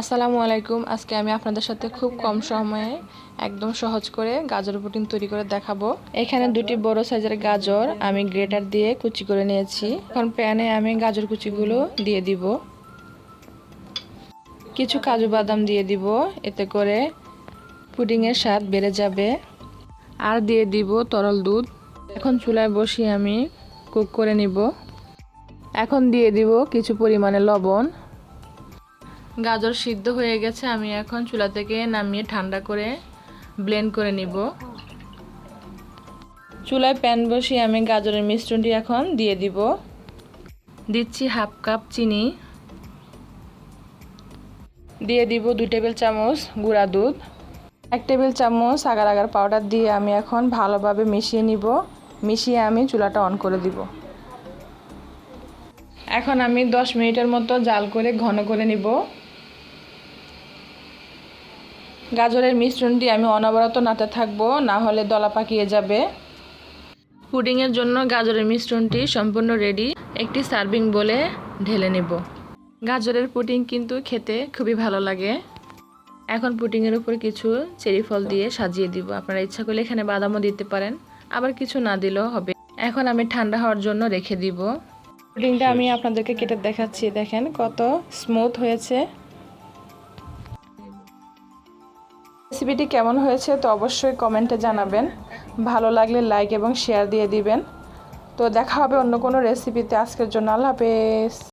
আসসালামু আলাইকুম। আজকে আমি আপনাদের সাথে খুব কম সময়ে একদম সহজ করে গাজর পুটিং তৈরি করে দেখাবো। এখানে দুটি বড় সাইজের গাজর আমি গ্রেটার দিয়ে কুচি করে নিয়েছি। এখন প্যানে আমি গাজর কুচিগুলো দিয়ে দিব। কিছু কাজু বাদাম দিয়ে দিব, এতে করে পুডিংয়ের স্বাদ বেড়ে যাবে। আর দিয়ে দিব তরল দুধ। এখন চুলায় বসিয়ে আমি কুক করে নিব। এখন দিয়ে দিব কিছু পরিমাণে লবণ। গাজর সিদ্ধ হয়ে গেছে, আমি এখন চুলা থেকে নামিয়ে ঠান্ডা করে ব্লেন্ড করে নিব। চুলায় প্যান বসিয়ে আমি গাজরের মিশ্রণটি এখন দিয়ে দিব। দিচ্ছি হাফ কাপ চিনি। দিয়ে দিব দুই টেবিল চামচ গুঁড়া দুধ। এক টেবিল চামচ আগার আগার পাউডার দিয়ে আমি এখন ভালোভাবে মিশিয়ে নিব। মিশিয়ে আমি চুলাটা অন করে দিব। এখন আমি দশ মিনিটের মতো জাল করে ঘন করে নিব। গাজরের মিশ্রণটি আমি অনবরত নাতে থাকব, না হলে দলা পাকিয়ে যাবে। পুডিংয়ের জন্য গাজরের মিশ্রণটি সম্পূর্ণ রেডি একটি সার্ভিং বলে ঢেলে নেব। গাজরের পুডিং কিন্তু খেতে খুবই ভালো লাগে। এখন পুডিংয়ের উপর কিছু চেরি ফল দিয়ে সাজিয়ে দিব। আপনারা ইচ্ছা করলে এখানে বাদামও দিতে পারেন, আবার কিছু না দিলেও হবে। এখন আমি ঠান্ডা হওয়ার জন্য রেখে দিব। পুডিংটা আমি আপনাদেরকে কেটে দেখাচ্ছি। দেখেন কত স্মুথ হয়েছে। রেসিপিটি কেমন হয়েছে তো অবশ্যই কমেন্টে জানাবেন। ভালো লাগলে লাইক এবং শেয়ার দিয়ে দিবেন। তো দেখা হবে অন্য কোনো রেসিপিতে। আজকের জন্য আল্লাহ হাফেজ।